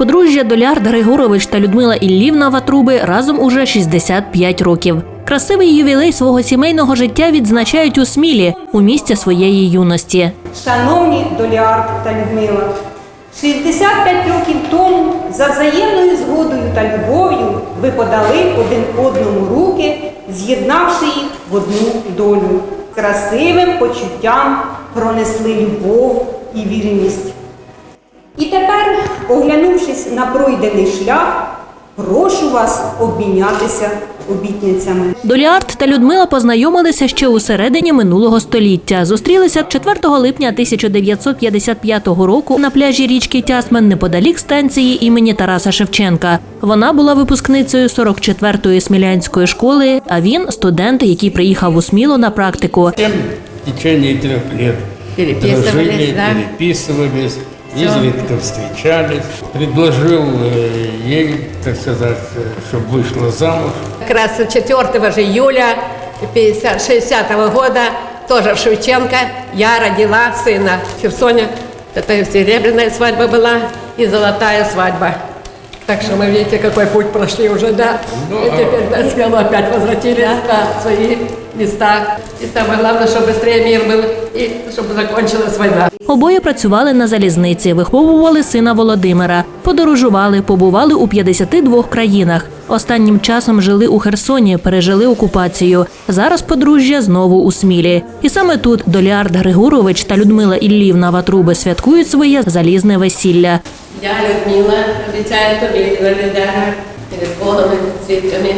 Подружжя Долярд Григорович та Людмила Іллівна Ватруби разом уже 65 років. Красивий ювілей свого сімейного життя відзначають у Смілі у місці своєї юності. Шановні Доліард та Людмила, 65 років тому за взаємною згодою та любов'ю ви подали один одному руки, з'єднавши їх в одну долю. Красивим почуттям пронесли любов і вірність. І тепер, оглянувшись на пройдений шлях, прошу вас обмінятися обітницями. Доліард та Людмила познайомилися ще у середині минулого століття. Зустрілися 4 липня 1955 року на пляжі річки Тясмен неподалік станції імені Тараса Шевченка. Вона була випускницею 44-ї смілянської школи, а він студент, який приїхав у Смілу на практику. Тем в течение трех лет дружили, да? Изредка встречались. Предложил э, ей, так сказать, чтобы вышла замуж. Как раз 4 же июля 50, 60 года тоже в Шевченко я родила сына в Херсоне. Это серебряная свадьба была и золотая свадьба. Так что мы, видите, какой путь прошли уже, да. Ну, и теперь да, смело опять возвратились на свои места. И самое главное, чтобы быстрее мир был и чтобы закончилась война. Обоє працювали на залізниці, виховували сина Володимира, подорожували, побували у 52 країнах. Останнім часом жили у Херсоні, пережили окупацію. Зараз подружжя знову у Смілі. І саме тут Доліард Григорович та Людмила Іллівна Ватруби святкують своє залізне весілля. Я, Людмила, обіцяю тобі, Леонідяна, перед Богом і свідками,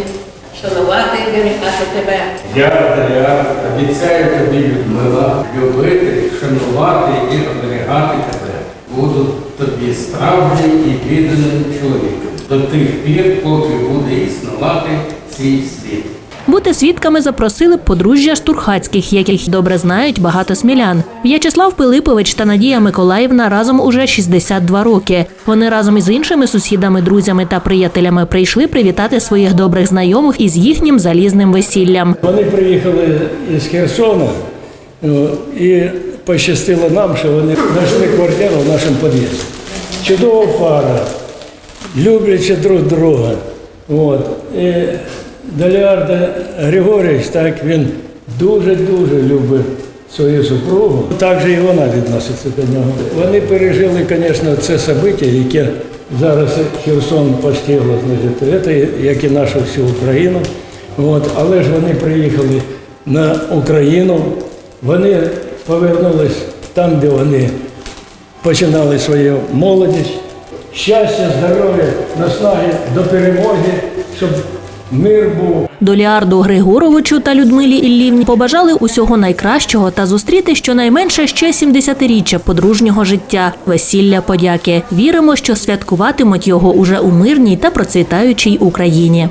шанувати і берегати тебе. Я, Дар'я, обіцяю тобі, Людмила, любити, шанувати і оберігати тебе. Буду тобі справжнім і відданим чоловіком до тих пір, поки буде існувати цей світ. Бути свідками запросили подружжя Штурхацьких, яких добре знають багато смілян. В'ячеслав Пилипович та Надія Миколаївна разом уже 62 роки. Вони разом із іншими сусідами, друзями та приятелями прийшли привітати своїх добрих знайомих із їхнім залізним весіллям. Вони приїхали із Херсона і пощастило нам, що вони знайшли квартиру в нашому під'їзді. Чудова пара, люблячи друг друга. От. Даліарда Григорійович, так, він дуже-дуже любить свою супругу. Так же і вона відноситься до нього. Вони пережили, звісно, це собиття, яке зараз Херсон значить, це, як і нашу всю Україну. От, але ж вони приїхали на Україну, вони повернулись там, де вони починали свою молодість. Щастя, здоров'я, наснаги до перемоги, щоб мир був. Доліарду Григоровичу та Людмилі Іллівні побажали усього найкращого та зустріти щонайменше ще 70-річчя подружнього життя, весілля подяки. Віримо, що святкуватимуть його уже у мирній та процвітаючій Україні.